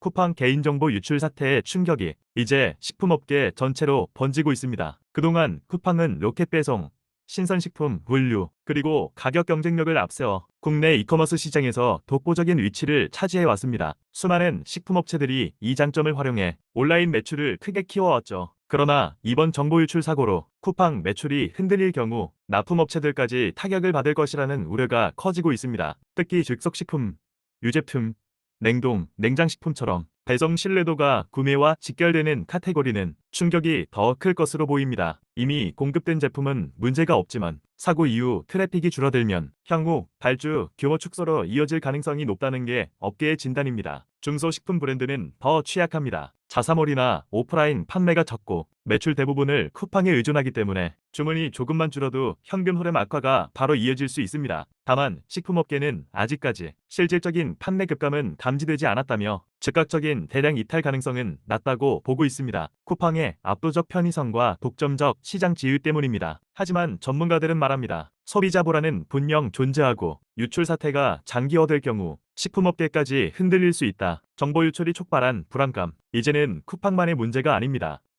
쿠팡 개인정보 유출 사태의 충격이 이제 식품업계 전체로 번지고 있습니다. 그동안 쿠팡은 로켓 배송, 신선식품, 물류, 그리고 가격 경쟁력을 앞세워 국내 이커머스 시장에서 독보적인 위치를 차지해 왔습니다. 수많은 식품업체들이 이 장점을 활용해 온라인 매출을 크게 키워왔죠. 그러나 이번 정보 유출 사고로 쿠팡 매출이 흔들릴 경우 납품업체들까지 타격을 받을 것이라는 우려가 커지고 있습니다. 특히 즉석식품, 유제품, 냉동, 냉장식품처럼 배송 신뢰도가 구매와 직결되는 카테고리는 충격이 더 클 것으로 보입니다. 이미 공급된 제품은 문제가 없지만 사고 이후 트래픽이 줄어들면 향후 발주 규모 축소로 이어질 가능성이 높다는 게 업계의 진단입니다. 중소식품 브랜드는 더 취약합니다. 자사몰이나 오프라인 판매가 적고 매출 대부분을 쿠팡에 의존하기 때문에 주문이 조금만 줄어도 현금 흐름 악화가 바로 이어질 수 있습니다. 다만 식품업계는 아직까지 실질적인 판매 급감은 감지되지 않았다며 즉각적인 대량 이탈 가능성은 낮다고 보고 있습니다. 쿠팡의 압도적 편의성과 독점적 시장 지위 때문입니다. 하지만 전문가들은 말합니다. 소비자 불안은 분명 존재하고 유출 사태가 장기화될 경우 식품업계까지 흔들릴 수 있다. 정보 유출이 촉발한 불안감. 이제는 쿠팡만의 문제가 아닙니다.